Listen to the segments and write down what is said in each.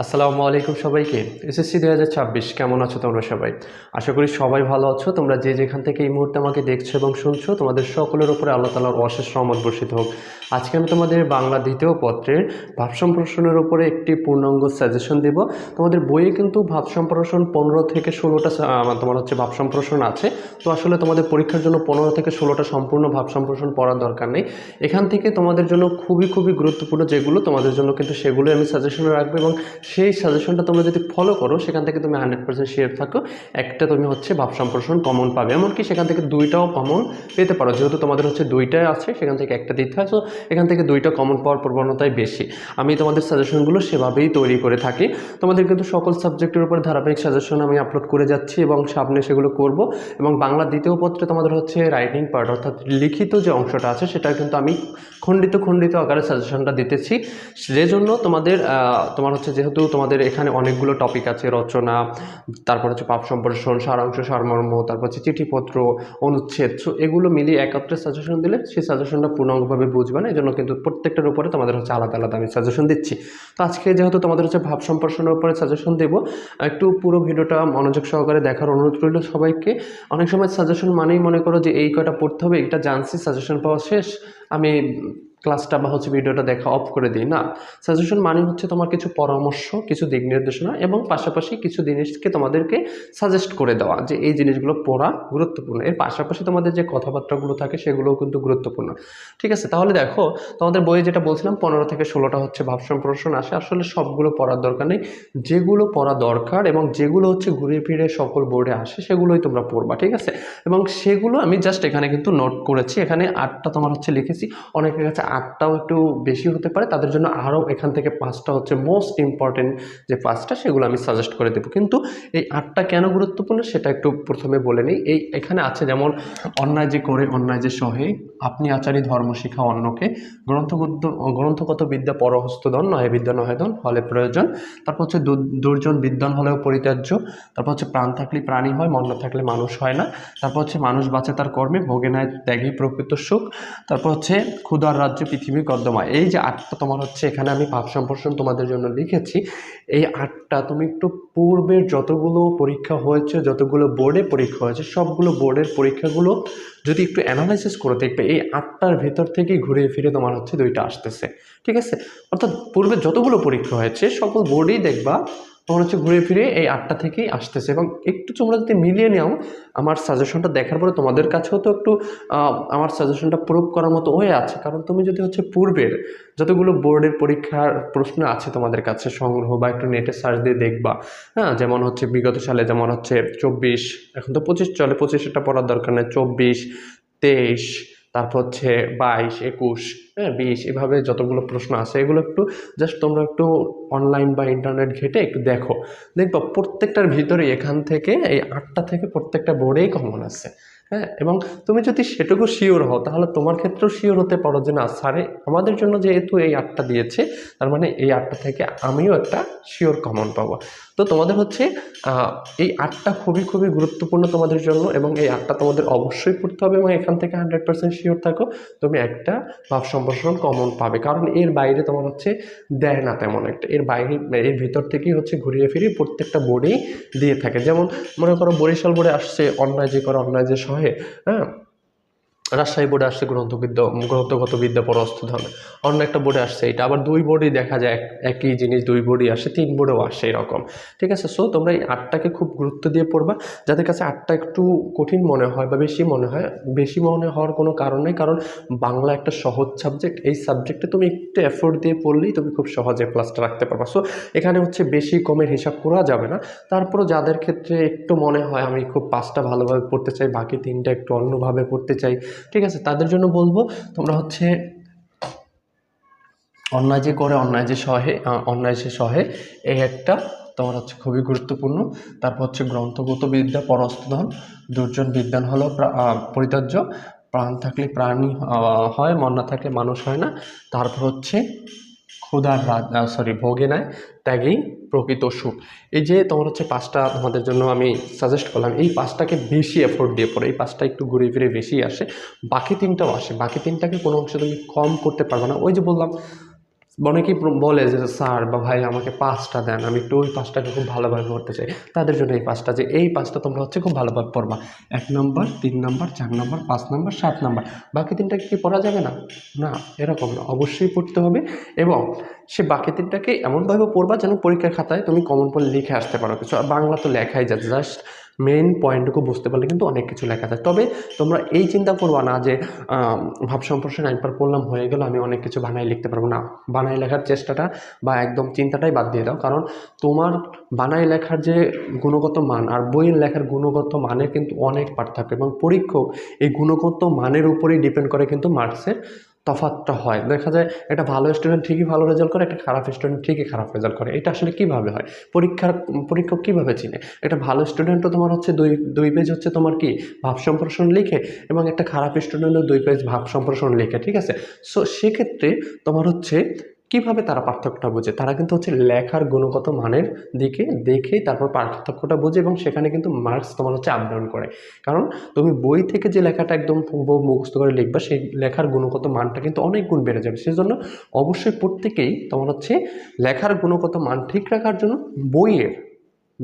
আসসালামু আলাইকুম সবাইকে। এসএসসি দুই হাজার ছাব্বিশ, কেমন আছো তোমরা সবাই? আশা করি সবাই ভালো আছো। তোমরা যে যেখান থেকে এই মুহূর্তে আমাকে দেখছ এবং শুনছো, তোমাদের সকলের উপরে আল্লাহ তালার অশেষ রহমত বর্ষিত হোক। আজকে আমি তোমাদের বাংলা দ্বিতীয় পত্রের ভাব সম্প্রসারণের উপরে একটি পূর্ণাঙ্গ সাজেশন দেব। তোমাদের বইয়ে কিন্তু ভাব পনেরো থেকে ষোলোটা তোমার হচ্ছে ভাব আছে। তো আসলে তোমাদের পরীক্ষার জন্য পনেরো থেকে ষোলোটা সম্পূর্ণ ভাব সম্প্রসারণ পড়ার দরকার নেই। এখান থেকে তোমাদের জন্য খুবই খুবই গুরুত্বপূর্ণ যেগুলো, তোমাদের জন্য কিন্তু সেগুলোই আমি সাজেশনে রাখব এবং সেই সাজেশনটা তোমরা যদি ফলো করো, সেখান থেকে তুমি হান্ড্রেড পার্সেন্ট শেয়ার থাকো। একটা তুমি হচ্ছে ভাব কমন পাবে। এমনকি সেখান থেকে দুইটাও কমন পেতে পারো। যেহেতু তোমাদের হচ্ছে দুইটাই আছে, সেখান থেকে একটা দিতে হয়। সো এখান থেকে দুইটা কমন পাওয়ার প্রবণতাই বেশি। আমি তোমাদের সাজেশনগুলো সেভাবেই তৈরি করে থাকি। তোমাদের কিন্তু সকল সাবজেক্টের উপর ধারাবাহিক সাজেশন আমি আপলোড করে যাচ্ছি এবং সামনে সেগুলো করব এবং বাংলা দ্বিতীয় পত্রে তোমাদের হচ্ছে রাইটিং পার্ট অর্থাৎ লিখিত যে অংশটা আছে, সেটা কিন্তু আমি খণ্ডিত খণ্ডিত আকারে সাজেশনটা দিতেছি। যে জন্য তোমাদের তোমার হচ্ছে যেহেতু তোমাদের এখানে অনেকগুলো টপিক আছে, রচনা, তারপর হচ্ছে পাপ সম্প্রসারণ, সারাংশ, সারমর্ম, তারপর হচ্ছে চিঠিপত্র, অনুচ্ছেদ সো এগুলো মিলিয়ে একত্রে সাজেশন দিলে সেই সাজেশনটা পূর্ণাঙ্গভাবে বুঝবে। না এই জন্য কিন্তু প্রত্যেকটার উপরে তোমাদের হচ্ছে আলাদা আলাদা আমি সাজেশন দিচ্ছি। তো আজকে যেহেতু তোমাদের হচ্ছে ভাব সম্প্রসারণের উপরে সাজেশন দেবো, একটু পুরো ভিডিওটা মনোযোগ সহকারে দেখার অনুরোধ রইল সবাইকে। অনেক সময় সাজেশন মানেই মনে করো যে এই কটা পড়তে হবে এটা জানছি সাজেশন পাওয়া শেষ। আমি ক্লাসটা বা হচ্ছে ভিডিওটা দেখা অফ করে দিই, না? সাজেশন মানে হচ্ছে তোমার কিছু পরামর্শ, কিছু দিক নির্দেশনা এবং পাশাপাশি কিছু জিনিসকে তোমাদেরকে সাজেস্ট করে দেওয়া যে এই জিনিসগুলো পড়া গুরুত্বপূর্ণ। এর পাশাপাশি তোমাদের যে কথাবার্তাগুলো থাকে সেগুলোও কিন্তু গুরুত্বপূর্ণ। ঠিক আছে? তাহলে দেখো, তোমাদের বইয়ে যেটা বলছিলাম, পনেরো থেকে ষোলোটা হচ্ছে ভাব সম্প্রসারণ আসে। আসলে সবগুলো পড়ার দরকার নেই। যেগুলো পড়া দরকার এবং যেগুলো হচ্ছে ঘুরে ফিরে সকল বোর্ডে আসে, সেগুলোই তোমরা পড়বা, ঠিক আছে? এবং সেগুলো আমি জাস্ট এখানে কিন্তু নোট করেছি। এখানে আটটা তোমার হচ্ছে লিখেছি। অনেকের কাছে আটটাও একটু বেশি হতে পারে, তাদের জন্য আরও এখান থেকে পাঁচটা হচ্ছে মোস্ট ইম্পর্টেন্ট যে পাঁচটা, সেগুলো আমি সাজেস্ট করে দেবো। কিন্তু এই আটটা কেন গুরুত্বপূর্ণ, সেটা একটু প্রথমে বলে নিই। এই এখানে আছে যেমন, অন্যায় যে করে, অন্যায় যে সহে আপনি আচারি ধর্ম শিখা অন্যকে গ্রন্থগত গ্রন্থগত বিদ্যা পরহস্তদন নয় বিদ্যা নহে ধন, হলে প্রয়োজন। তারপর হচ্ছে দুর্জন বিদ্যান হলেও পরিত্যাজ্য। তারপর হচ্ছে প্রাণ থাকলে প্রাণী হয়, মন না থাকলে মানুষ হয় না। তারপর হচ্ছে মানুষ বাঁচে তার কর্মে, ভোগে নেয় ত্যাগী প্রকৃত সুখ। তারপর হচ্ছে ক্ষুধার রাজ্য পৃথিবী কর্দমা এই যে আটটা তোমার হচ্ছে এখানে আমি ভাব সম্প্রসারণ তোমাদের জন্য লিখেছি। এই আটটা তুমি একটু পূর্বের যতগুলো পরীক্ষা হয়েছে, যতগুলো বোর্ডে পরীক্ষা হয়েছে, সবগুলো বোর্ডের পরীক্ষাগুলো যদি একটু অ্যানালাইসিস করে দেখবে এই আটটার ভেতর থেকেই ঘুরে ফিরে তোমার হচ্ছে দুইটা আসতেছে, ঠিক আছে? অর্থাৎ পূর্বে যতগুলো পরীক্ষা হয়েছে, সকল বোর্ডেই দেখবা তোমার হচ্ছে ঘুরে ফিরে এই আটটা থেকেই আসতেছে। এবং একটু তোমরা যদি মিলিয়ে নাও, আমার সাজেশনটা দেখার পরে তোমাদের কাছেও তো একটু আমার সাজেশনটা প্রুভ করার মতো হয়ে আছে। কারণ তুমি যদি হচ্ছে পূর্বের যতগুলো বোর্ডের পরীক্ষার প্রশ্ন আছে তোমাদের কাছে, সংগ্রহ বা একটু নেটে সার্চ দিয়ে দেখবা হ্যাঁ? যেমন হচ্ছে বিগত সালে যেমন হচ্ছে চব্বিশ, এখন তো পঁচিশ চলে পঁচিশটা পড়ার দরকার নেই, চব্বিশ, তেইশ তারপর হচ্ছে বাইশ, একুশ হ্যাঁ বিশ, এভাবে যতগুলো প্রশ্ন আছে, এগুলো একটু জাস্ট তোমরা একটু অনলাইন বা ইন্টারনেট ঘেটে একটু দেখো। দেখব প্রত্যেকটার ভিতরে এখান থেকে এই আটটা থেকে প্রত্যেকটা বোর্ডেই কমন আছে। হ্যাঁ এবং তুমি যদি সেটুকু শিওর হও, তাহলে তোমার ক্ষেত্রেও শিওর হতে পারো যে না স্যারে আমাদের জন্য যেহেতু এই আটটা দিয়েছে, তার মানে এই আটটা থেকে আমিও একটা শিওর কমন পাবো। তো তোমাদের হচ্ছে এই আটটা খুবই খুবই গুরুত্বপূর্ণ তোমাদের জন্য এবং এই আটটা তোমাদের অবশ্যই পড়তে হবে এবং এখান থেকে হান্ড্রেড পার্সেন্ট শিওর থাকো, তুমি একটা ভাব সম্প্রসারণ কমন পাবে। কারণ এর বাইরে তোমার হচ্ছে দেয় না তেমন একটা। এর বাইরে, এর ভিতর থেকেই হচ্ছে ঘুরিয়ে ফিরিয়ে প্রত্যেকটা বোর্ডেই দিয়ে থাকে। যেমন মনে করো বরিশাল বোর্ডে আসছে, অন্যায় যে করে, অন্যায় যে সহে হ্যাঁ রাজশাহী বোর্ডে আসছে গ্রন্থবিদ্যা, গ্রন্থগত বিদ্যা পরস্থ ধর্ম অন্য একটা বোর্ডে আসছে এটা। আবার দুই বোর্ডেই দেখা যায় এক- একই জিনিস, দুই বোর্ডই আসে, তিন বোর্ডেও আসে এরকম। ঠিক আছে? সো তোমরা এই আটটাকে খুব গুরুত্ব দিয়ে পড়বা। যাদের কাছে আটটা একটু কঠিন মনে হয় বা বেশি মনে হয়, বেশি মনে হওয়ার কোনো কারণ নেই। কারণ বাংলা একটা সহজ সাবজেক্ট এই সাবজেক্টে তুমি একটু এফোর্ট দিয়ে পড়লেই তুমি খুব সহজে ক্লাসটা রাখতে পারবা। সো এখানে হচ্ছে বেশি কমের হিসাব করা যাবে না। তারপরও যাদের ক্ষেত্রে একটু মনে হয়, আমি খুব পাঁচটা ভালোভাবে পড়তে চাই, বাকি তিনটা একটু অন্যভাবে পড়তে চাই ঠিক আছে? তাদের জন্য বলব, তোমরা হচ্ছে অন্যায় যে করে, অন্যায় যে সহে অন্যায় যে সহে, এই একটা তোমার হচ্ছে খুবই গুরুত্বপূর্ণ। তারপর হচ্ছে গ্রন্থগত বিদ্যা পরস্তধন দুর্জন বিদ্যান হলো প্রা- পরিত্যাজ্য। প্রাণ থাকলে প্রাণী হয়, মন না থাকলে মানুষ হয় না। তারপর হচ্ছে ক্ষুধার রাত সরি ভোগে নেয় ত্যাগেই প্রকৃত সুখ। এই যে তোমার হচ্ছে পাঁচটা তোমাদের জন্য আমি সাজেস্ট করলাম, এই পাঁচটাকে বেশি এফোর্ট দিয়ে পড়ে, এই পাঁচটা একটু ঘুরে ফিরে বেশি আসে, বাকি তিনটাও আসে, বাকি তিনটাকে কোনো অংশে তুমি কম করতে পারবে না। ওই যে বললাম অনেকেই বলে যে, স্যার বা ভাই, আমাকে পাঁচটা দেন। আমি একটু ওই পাঁচটাকে খুব ভালোভাবে পড়তে চাই। তাদের জন্য এই পাঁচটা যে, এই পাঁচটা তোমরা হচ্ছে খুব ভালোভাবে পড়বা। এক নম্বর, তিন নম্বর, চার নম্বর, পাঁচ নম্বর, সাত নম্বর। বাকি তিনটাকে কি পড়া যাবে না? না, এরকম না। অবশ্যই পড়তে হবে এবং সে বাকি তিনটাকে এমনভাবে পড়বা যেন পরীক্ষার খাতায় তুমি কমন পড়ে লিখে আসতে পারো কিছু। আর বাংলা তো লেখাই যায়। জাস্ট মেইন পয়েন্টটুকু বুঝতে পারলে কিন্তু অনেক কিছু লেখা যায়। তবে তোমরা এই চিন্তা করবা না যে ভাব সম্প্রসারণ একবার পড়লাম, হয়ে গেল, আমি অনেক কিছু বানাই লিখতে পারব। না বানাই লেখার চেষ্টাটা বা একদম চিন্তাটাই বাদ দিয়ে দাও। কারণ তোমার বানাই লেখার যে গুণগত মান আর বইয়ের লেখার গুণগত মানের কিন্তু অনেক পার্থক্য এবং পরীক্ষক এই গুণগত মানের উপরেই ডিপেন্ড করে কিন্তু মার্কসের তফাৎটা হয়। দেখা যায় একটা ভালো স্টুডেন্ট ঠিকই ভালো রেজাল্ট করে, একটা খারাপ স্টুডেন্ট ঠিকই খারাপ রেজাল্ট করে। এটা আসলে কীভাবে হয়? পরীক্ষার, পরীক্ষক কীভাবে চিনে? একটা ভালো স্টুডেন্টও তোমার হচ্ছে দুই দুই পেজ হচ্ছে তোমার কি? ভাব সম্প্রসারণ লিখে এবং একটা খারাপ স্টুডেন্টও দুই পেজ ভাব সম্প্রসারণ লিখে, ঠিক আছে? সো সেক্ষেত্রে তোমার হচ্ছে কীভাবে তারা পার্থক্যটা বোঝে? তারা কিন্তু হচ্ছে লেখার গুণগত মানের দিকে দেখে তারপর পার্থক্যটা বোঝে এবং সেখানে কিন্তু মার্কস তোমার হচ্ছে আপ ডাউন করে। কারণ তুমি বই থেকে যে লেখাটা একদম মুখস্থ করে লিখবা, সেই লেখার গুণগত মানটা কিন্তু অনেক গুণ বেড়ে যাবে। সেজন্য অবশ্যই প্রত্যেকেই তোমার হচ্ছে লেখার গুণগত মান ঠিক রাখার জন্য বইয়ের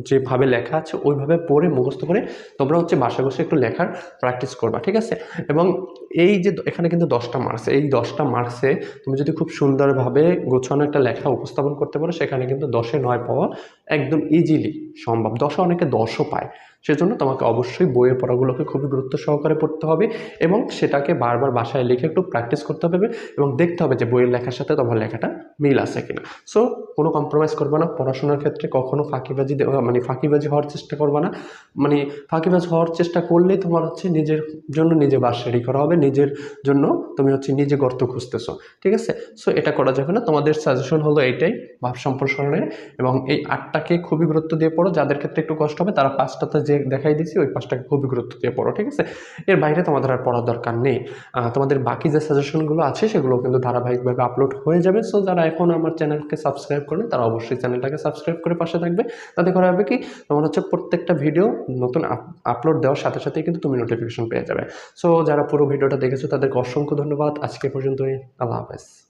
যেভাবে লেখা আছে, ওইভাবে পড়ে মুখস্থ করে তোমরা হচ্ছে বাসায় বসে একটু লেখার প্র্যাকটিস করবা, ঠিক আছে? এবং এই যে এখানে কিন্তু দশটা মার্কস এই দশটা মার্কসে তুমি যদি খুব সুন্দরভাবে গোছানো একটা লেখা উপস্থাপন করতে পারো, সেখানে কিন্তু দশে নয় পাওয়া একদম ইজিলি সম্ভব। দশে অনেকে দশও পায়। সেজন্য তোমাকে অবশ্যই বইয়ের পড়াগুলোকে খুবই গুরুত্ব সহকারে পড়তে হবে এবং সেটাকে বারবার বাসায় লিখে একটু প্র্যাকটিস করতে হবে এবং দেখতে হবে যে বইয়ের লেখার সাথে তোমার লেখাটা মিল আছে কিনা। সো কোনো কম্প্রোমাইজ করবে না। পড়াশোনার ক্ষেত্রে কখনো ফাঁকিবাজি মানে ফাঁকিবাজি হওয়ার চেষ্টা করবে না। মানে ফাঁকিবাজ হওয়ার চেষ্টা করলেই তোমার হচ্ছে নিজের জন্য নিজে বাস রেডি করা হবে। নিজের জন্য তুমি হচ্ছে নিজে গর্ত খুঁজতেছো। ঠিক আছে? সো এটা করা যাবে না। তোমাদের সাজেশন হলো এইটাই ভাব সম্প্রসারণের এবং এই আটটাকে খুবই গুরুত্ব দিয়ে পড়ো। যাদের ক্ষেত্রে একটু কষ্ট হবে, তারা পাঁচটাতে যে দেখাই দিছি ওই পাঁচটাকে খুবই গুরুত্ব দিয়ে পড়ো, ঠিক আছে? এর বাইরে তোমাদের আর পড়ার দরকার নেই। তোমাদের বাকি যে সাজেশনগুলো আছে, সেগুলো কিন্তু ধারাবাহিকভাবে আপলোড হয়ে যাবে। সো যারা এখন আমার চ্যানেলকে সাবস্ক্রাইব করেন, তারা অবশ্যই চ্যানেলটাকে সাবস্ক্রাইব করে পাশে থাকবে। তাতে করা হবে কি, তোমার হচ্ছে প্রত্যেকটা ভিডিও নতুন আপলোড দেওয়ার সাথে সাথেই কিন্তু তুমি নোটিফিকেশন পেয়ে যাবে। সো যারা পুরো ভিডিওটা দেখেছ, তাদেরকে অসংখ্য ধন্যবাদ। আজকে পর্যন্তই। আল্লাহ হাফেজ।